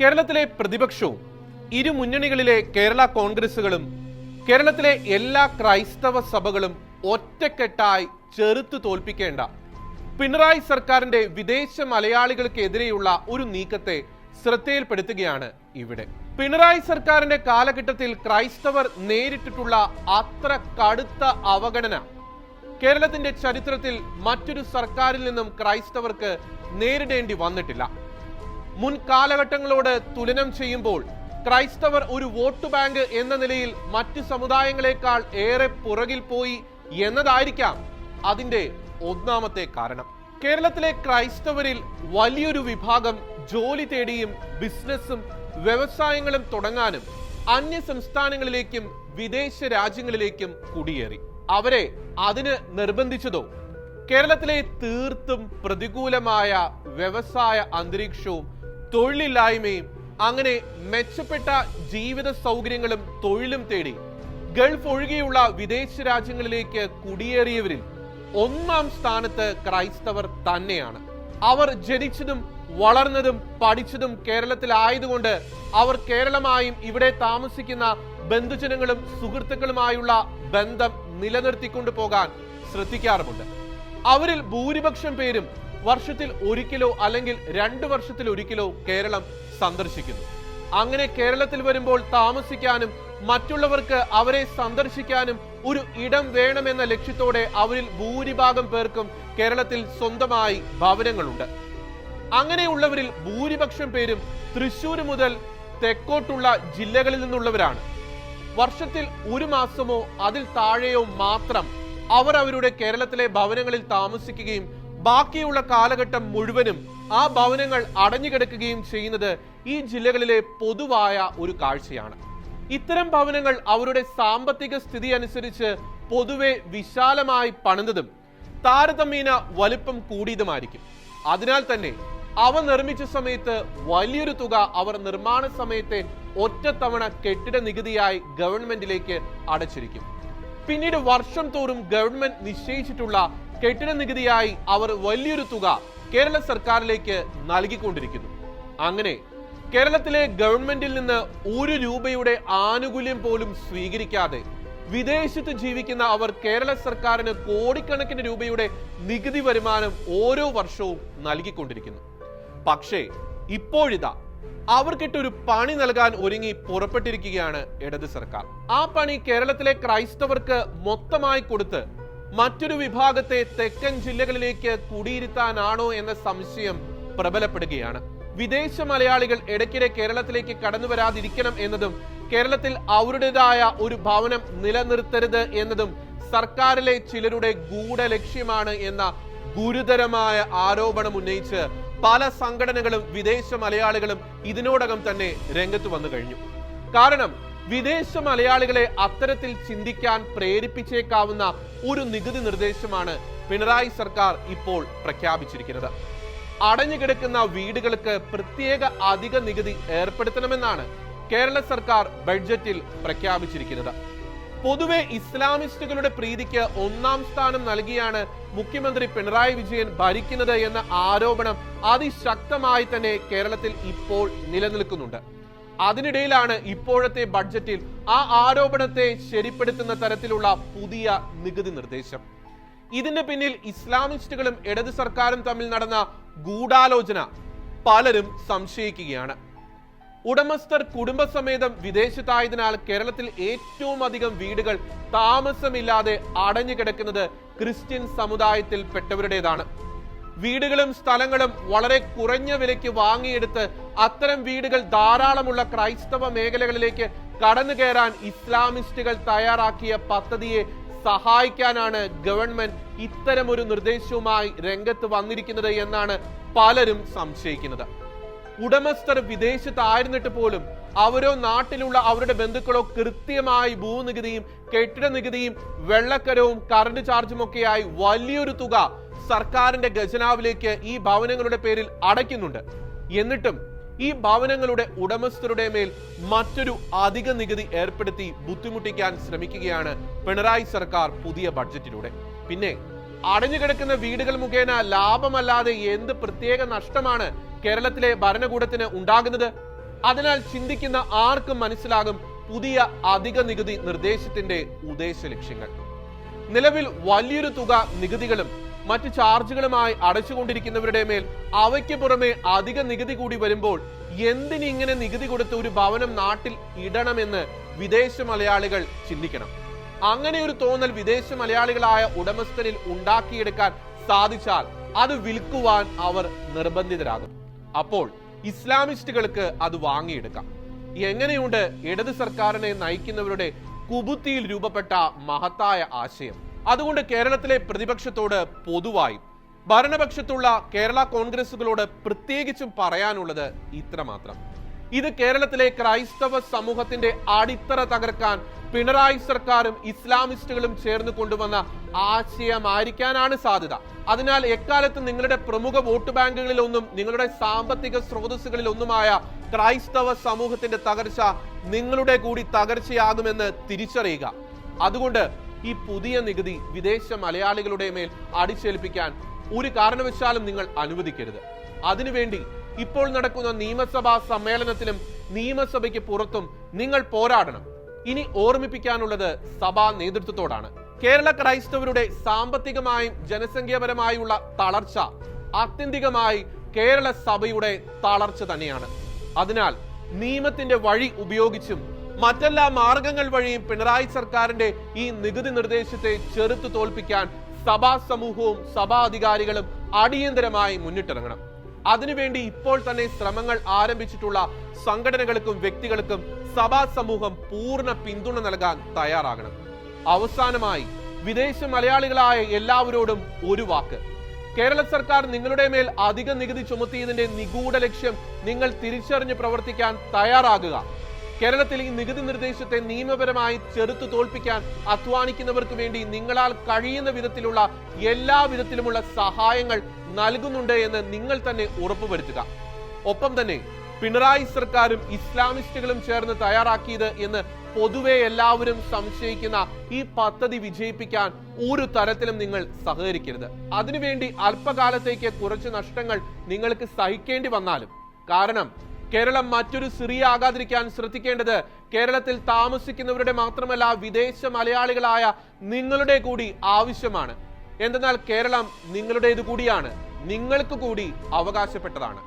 കേരളത്തിലെ പ്രതിപക്ഷവും ഇരു മുന്നണികളിലെ കേരള കോൺഗ്രസുകളും കേരളത്തിലെ എല്ലാ ക്രൈസ്തവ സഭകളും ഒറ്റക്കെട്ടായി ചെറുത്തു തോൽപ്പിക്കേണ്ട പിണറായി സർക്കാരിന്റെ വിദേശ മലയാളികൾക്കെതിരെയുള്ള ഒരു നീക്കത്തെ ശ്രദ്ധയിൽപ്പെടുത്തുകയാണ് ഇവിടെ. പിണറായി സർക്കാരിന്റെ കാലഘട്ടത്തിൽ ക്രൈസ്തവർ നേരിട്ടിട്ടുള്ള അത്ര കടുത്ത അവഗണന കേരളത്തിന്റെ ചരിത്രത്തിൽ മറ്റൊരു സർക്കാരിൽ നിന്നും ക്രൈസ്തവർക്ക് നേരിടേണ്ടി വന്നിട്ടില്ല. മുൻ കാലഘട്ടങ്ങളോട് തുലനം ചെയ്യുമ്പോൾ ക്രൈസ്തവർ ഒരു വോട്ട് ബാങ്ക് എന്ന നിലയിൽ മറ്റു സമുദായങ്ങളെക്കാൾ ഏറെ പുറകിൽ പോയി എന്നതായിരിക്കാം അതിന്റെ ഒന്നാമത്തെ കാരണം. കേരളത്തിലെ ക്രൈസ്തവരിൽ വലിയൊരു വിഭാഗം ജോലി തേടിയും ബിസിനസ്സും വ്യവസായങ്ങളും തുടങ്ങാനും അന്യ സംസ്ഥാനങ്ങളിലേക്കും വിദേശ രാജ്യങ്ങളിലേക്കും കുടിയേറി. അവരെ അതിന് നിർബന്ധിച്ചതോ? കേരളത്തിലെ തീർത്തും പ്രതികൂലമായ വ്യവസായ അന്തരീക്ഷവും തൊഴിലില്ലായ്മയും അങ്ങനെ മെച്ചപ്പെട്ട ജീവിത സൗകര്യങ്ങളും തൊഴിലും തേടി ഗൾഫ് ഒഴികെയുള്ള വിദേശ രാജ്യങ്ങളിലേക്ക് കുടിയേറിയവരിൽ ഒന്നാം സ്ഥാനത്ത് ക്രൈസ്തവർ തന്നെയാണ്. അവർ ജനിച്ചതും വളർന്നതും പഠിച്ചതും കേരളത്തിലായതുകൊണ്ട് അവർ കേരളമായും ഇവിടെ താമസിക്കുന്ന ബന്ധുജനങ്ങളും സുഹൃത്തുക്കളുമായുള്ള ബന്ധം നിലനിർത്തിക്കൊണ്ടു പോകാൻ ശ്രദ്ധിക്കാറുമുണ്ട്. അവരിൽ ഭൂരിപക്ഷം പേരും വർഷത്തിൽ ഒരിക്കലോ അല്ലെങ്കിൽ രണ്ട് വർഷത്തിൽ ഒരിക്കലോ കേരളം സന്ദർശിക്കുന്നു. അങ്ങനെ കേരളത്തിൽ വരുമ്പോൾ താമസിക്കാനും മറ്റുള്ളവർക്ക് അവരെ സന്ദർശിക്കാനും ഒരു ഇടം വേണമെന്ന ലക്ഷ്യത്തോടെ അവരിൽ ഭൂരിഭാഗം പേർക്കും കേരളത്തിൽ സ്വന്തമായി ഭവനങ്ങളുണ്ട്. അങ്ങനെയുള്ളവരിൽ ഭൂരിപക്ഷം പേരും തൃശൂർ മുതൽ തെക്കോട്ടുള്ള ജില്ലകളിൽ നിന്നുള്ളവരാണ്. വർഷത്തിൽ ഒരു മാസമോ അതിൽ താഴെയോ മാത്രം അവർ അവരുടെ കേരളത്തിലെ ഭവനങ്ങളിൽ താമസിക്കുകയും ബാക്കിയുള്ള കാലഘട്ടം മുഴുവനും ആ ഭവനങ്ങൾ അടഞ്ഞുകിടക്കുകയും ചെയ്യുന്നത് ഈ ജില്ലകളിലെ പൊതുവായ ഒരു കാഴ്ചയാണ്. ഇത്തരം ഭവനങ്ങൾ അവരുടെ സാമ്പത്തിക സ്ഥിതി അനുസരിച്ച് പൊതുവെ വിശാലമായി പണിതതും താരതമ്യേന വലുപ്പം കൂടിയതുമായിരിക്കും. അതിനാൽ തന്നെ അവ നിർമ്മിച്ച സമയത്ത് വലിയൊരു തുക അവർ നിർമ്മാണ സമയത്തെ ഒറ്റത്തവണ കെട്ടിട നികുതിയായി ഗവൺമെന്റിലേക്ക് അടച്ചിരിക്കും. പിന്നീട് വർഷം തോറും ഗവൺമെന്റ് നിശ്ചയിച്ചിട്ടുള്ള കെട്ടിട നികുതിയായി അവർ വലിയൊരു തുക കേരള സർക്കാരിലേക്ക് നൽകിക്കൊണ്ടിരിക്കുന്നു. അങ്ങനെ കേരളത്തിലെ ഗവൺമെന്റിൽ നിന്ന് ഒരു രൂപയുടെ ആനുകൂല്യം പോലും സ്വീകരിക്കാതെ വിദേശത്ത് ജീവിക്കുന്ന അവർ കേരള സർക്കാരിന് കോടിക്കണക്കിന് രൂപയുടെ നികുതി വരുമാനം ഓരോ വർഷവും നൽകിക്കൊണ്ടിരിക്കുന്നു. പക്ഷേ ഇപ്പോഴിതാ അവർക്കിട്ടൊരു പണി നൽകാൻ ഒരുങ്ങി പുറപ്പെട്ടിരിക്കുകയാണ് ഇടത് സർക്കാർ. ആ പണി കേരളത്തിലെ ക്രൈസ്തവർക്ക് മൊത്തമായി കൊടുത്ത് മറ്റൊരു വിഭാഗത്തെ തെക്കൻ ജില്ലകളിലേക്ക് കുടിയിരുത്താനാണോ എന്ന സംശയം പ്രബലപ്പെടുകയാണ്. വിദേശ മലയാളികൾ ഇടയ്ക്കിടെ കേരളത്തിലേക്ക് കടന്നു വരാതിരിക്കണം എന്നതും കേരളത്തിൽ അവരുടേതായ ഒരു ഭവനം നിലനിർത്തരുത് എന്നതും സർക്കാരിലെ ചിലരുടെ ഗൂഢലക്ഷ്യമാണ് എന്ന ഗുരുതരമായ ആരോപണം ഉന്നയിച്ച് പല സംഘടനകളും വിദേശ മലയാളികളും ഇതിനോടകം തന്നെ രംഗത്ത് വന്നു കഴിഞ്ഞു. കാരണം വിദേശ മലയാളികളെ അത്തരത്തിൽ ചിന്തിക്കാൻ പ്രേരിപ്പിച്ചേക്കാവുന്ന ഒരു നികുതി നിർദ്ദേശമാണ് പിണറായി സർക്കാർ ഇപ്പോൾ പ്രഖ്യാപിച്ചിരിക്കുന്നത്. അടഞ്ഞുകിടക്കുന്ന വീടുകൾക്ക് പ്രത്യേക അധിക നികുതി ഏർപ്പെടുത്തണമെന്നാണ് കേരള സർക്കാർ ബഡ്ജറ്റിൽ പ്രഖ്യാപിച്ചിരിക്കുന്നത്. പൊതുവെ ഇസ്ലാമിസ്റ്റുകളുടെ പ്രീതിക്ക് ഒന്നാം സ്ഥാനം നൽകിയാണ് മുഖ്യമന്ത്രി പിണറായി വിജയൻ ഭരിക്കുന്നത് എന്ന ആരോപണം അതിശക്തമായി തന്നെ കേരളത്തിൽ ഇപ്പോൾ നിലനിൽക്കുന്നുണ്ട്. അതിനിടയിലാണ് ഇപ്പോഴത്തെ ബഡ്ജറ്റിൽ ആ ആരോപണത്തെ ശരിപ്പെടുത്തുന്ന തരത്തിലുള്ള പുതിയ നികുതി നിർദ്ദേശം. ഇതിന്റെ പിന്നിൽ ഇസ്ലാമിസ്റ്റുകളും ഇടത് സർക്കാരും തമ്മിൽ നടന്ന ഗൂഢാലോചന പലരും സംശയിക്കുകയാണ്. ഉടമസ്ഥർ കുടുംബസമേതം വിദേശത്തായതിനാൽ കേരളത്തിൽ ഏറ്റവും അധികം വീടുകൾ താമസമില്ലാതെ അടഞ്ഞു കിടക്കുന്നത് ക്രിസ്ത്യൻ സമുദായത്തിൽ പെട്ടവരുടേതാണ് വീടുകളും സ്ഥലങ്ങളും വളരെ കുറഞ്ഞ വിലയ്ക്ക് വാങ്ങിയെടുത്ത് അത്തരം വീടുകൾ ധാരാളമുള്ള ക്രൈസ്തവ മേഖലകളിലേക്ക് കടന്നു കയറാൻ ഇസ്ലാമിസ്റ്റുകൾ തയ്യാറാക്കിയ പദ്ധതിയെ സഹായിക്കാനാണ് ഗവൺമെന്റ് ഇത്തരം ഒരു നിർദ്ദേശവുമായി രംഗത്ത് വന്നിരിക്കുന്നത് എന്നാണ് പലരും സംശയിക്കുന്നത്. ഉടമസ്ഥർ വിദേശത്തായിരുന്നിട്ട് പോലും അവരോ നാട്ടിലുള്ള അവരുടെ ബന്ധുക്കളോ കൃത്യമായി ഭൂനികുതിയും കെട്ടിട നികുതിയും വെള്ളക്കരവും കറണ്ട് ചാർജും ഒക്കെയായി വലിയൊരു തുക സർക്കാരിന്റെ ഖജനാവിലേക്ക് ഈ ഭവനങ്ങളുടെ പേരിൽ അടയ്ക്കുന്നുണ്ട്. എന്നിട്ടും ഈ ഭവനങ്ങളുടെ ഉടമസ്ഥരുടെ മേൽ മറ്റൊരു അധിക നികുതി ഏർപ്പെടുത്തി ബുദ്ധിമുട്ടിക്കാൻ ശ്രമിക്കുകയാണ് പിണറായി സർക്കാർ പുതിയ ബഡ്ജറ്റിലൂടെ. പിന്നെ അടഞ്ഞുകിടക്കുന്ന വീടുകൾ മുഖേന ലാഭമല്ലാതെ എന്ത് പ്രത്യേക നഷ്ടമാണ് കേരളത്തിലെ ഭരണകൂടത്തിന് ഉണ്ടാകുന്നത്? അതിനാൽ ചിന്തിക്കുന്ന ആർക്കും മനസ്സിലാകും പുതിയ അധിക നികുതി നിർദ്ദേശത്തിന്റെ ഉദ്ദേശ ലക്ഷ്യങ്ങൾ. നിലവിൽ വലിയൊരു തുക നികുതികളും മറ്റ് ചാർജുകളുമായി അടച്ചുകൊണ്ടിരിക്കുന്നവരുടെ മേൽ അവയ്ക്ക് പുറമെ അധിക നികുതി കൂടി വരുമ്പോൾ എന്തിനിങ്ങനെ നികുതി കൊടുത്ത് ഒരു ഭവനം നാട്ടിൽ ഇടണമെന്ന് വിദേശ മലയാളികൾ ചിന്തിക്കണം. അങ്ങനെ ഒരു തോന്നൽ വിദേശ മലയാളികളായ ഉടമസ്ഥനിൽ ഉണ്ടാക്കിയെടുക്കാൻ സാധിച്ചാൽ അത് വിൽക്കുവാൻ അവർ നിർബന്ധിതരാകും. അപ്പോൾ ഇസ്ലാമിസ്റ്റുകൾക്ക് അത് വാങ്ങിയെടുക്കാം. എങ്ങനെയുണ്ട് ഇടത് സർക്കാരിനെ നയിക്കുന്നവരുടെ കുബുത്തിയിൽ രൂപപ്പെട്ട മഹത്തായ ആശയം? അതുകൊണ്ട് കേരളത്തിലെ പ്രതിപക്ഷത്തോട് പൊതുവായി ഭരണപക്ഷത്തുള്ള കേരള കോൺഗ്രസുകളോട് പ്രത്യേകിച്ചും പറയാനുള്ളത് ഇത്രമാത്രം. ഇത് കേരളത്തിലെ ക്രൈസ്തവ സമൂഹത്തിന്റെ അടിത്തറ തകർക്കാൻ പിണറായി സർക്കാരും ഇസ്ലാമിസ്റ്റുകളും ചേർന്ന് കൊണ്ടുവന്ന ആശയമായിരിക്കാനാണ് സാധ്യത. അതിനാൽ എക്കാലത്ത് നിങ്ങളുടെ പ്രമുഖ വോട്ട് ബാങ്കുകളിലൊന്നും നിങ്ങളുടെ സാമ്പത്തിക സ്രോതസ്സുകളിലൊന്നുമായ ക്രൈസ്തവ സമൂഹത്തിന്റെ തകർച്ച നിങ്ങളുടെ കൂടി തകർച്ചയാകുമെന്ന് തിരിച്ചറിയുക. അതുകൊണ്ട് ഈ പുതിയ നികുതി വിദേശ മലയാളികളുടെ മേൽ അടിച്ചേൽപ്പിക്കാൻ ഒരു കാരണവശാലും നിങ്ങൾ അനുവദിക്കരുത്. അതിനുവേണ്ടി ഇപ്പോൾ നടക്കുന്ന നിയമസഭാ സമ്മേളനത്തിലും നിയമസഭയ്ക്ക് പുറത്തും നിങ്ങൾ പോരാടണം. ഇനി ഓർമ്മിപ്പിക്കാനുള്ളത് സഭാ നേതൃത്വത്തോടാണ്. കേരള ക്രൈസ്തവരുടെ സാമ്പത്തികമായും ജനസംഖ്യാപരമായുള്ള തളർച്ച ആത്യന്തികമായി കേരള സഭയുടെ തളർച്ച തന്നെയാണ്. അതിനാൽ നിയമത്തിന്റെ വഴി ഉപയോഗിച്ചും മറ്റെല്ലാ മാർഗങ്ങൾ വഴിയും പിണറായി സർക്കാരിന്റെ ഈ നികുതി നിർദ്ദേശത്തെ ചെറുത്തു തോൽപ്പിക്കാൻ സഭാ സമൂഹവും സഭാ അധികാരികളും അടിയന്തരമായി മുന്നിട്ടിറങ്ങണം. അതിനുവേണ്ടി ഇപ്പോൾ തന്നെ ശ്രമങ്ങൾ ആരംഭിച്ചിട്ടുള്ള സംഘടനകൾക്കും വ്യക്തികൾക്കും സഭാ സമൂഹം പൂർണ പിന്തുണ നൽകാൻ തയ്യാറാകണം. അവസാനമായി വിദേശ മലയാളികളായ എല്ലാവരോടും ഒരു വാക്ക്. കേരള സർക്കാർ നിങ്ങളുടെ മേൽ അധിക നികുതി ചുമത്തിയതിന്റെ നിഗൂഢ ലക്ഷ്യം നിങ്ങൾ തിരിച്ചറിഞ്ഞ് പ്രവർത്തിക്കാൻ തയ്യാറാകുക. കേരളത്തിൽ ഈ നികുതി നിർദ്ദേശത്തെ നിയമപരമായി ചെറുത്തു തോൽപ്പിക്കാൻ അധ്വാനിക്കുന്നവർക്ക് വേണ്ടി നിങ്ങളാൽ കഴിയുന്ന വിധത്തിലുള്ള എല്ലാ വിധത്തിലുമുള്ള സഹായങ്ങൾ നൽകുന്നുണ്ട് എന്ന് നിങ്ങൾ തന്നെ ഉറപ്പുവരുത്തുക. ഒപ്പം തന്നെ പിണറായി സർക്കാരും ഇസ്ലാമിസ്റ്റുകളും ചേർന്ന് തയ്യാറാക്കിയത് എന്ന് പൊതുവെ എല്ലാവരും സംശയിക്കുന്ന ഈ പദ്ധതി വിജയിപ്പിക്കാൻ ഒരു തരത്തിലും നിങ്ങൾ സഹകരിക്കരുത്. അതിനുവേണ്ടി അല്പകാലത്തേക്ക് കുറച്ച് നഷ്ടങ്ങൾ നിങ്ങൾക്ക് സഹിക്കേണ്ടി വന്നാലും. കാരണം കേരളം മറ്റൊരു സിറിയ ആകാതിരിക്കാൻ ശ്രദ്ധിക്കേണ്ടത് കേരളത്തിൽ താമസിക്കുന്നവരുടെ മാത്രമല്ല വിദേശ മലയാളികളായ നിങ്ങളുടെ കൂടി ആവശ്യമാണ്. എന്തെന്നാൽ കേരളം നിങ്ങളുടേത് കൂടിയാണ്. നിങ്ങൾക്ക് കൂടി അവകാശപ്പെട്ടതാണ്.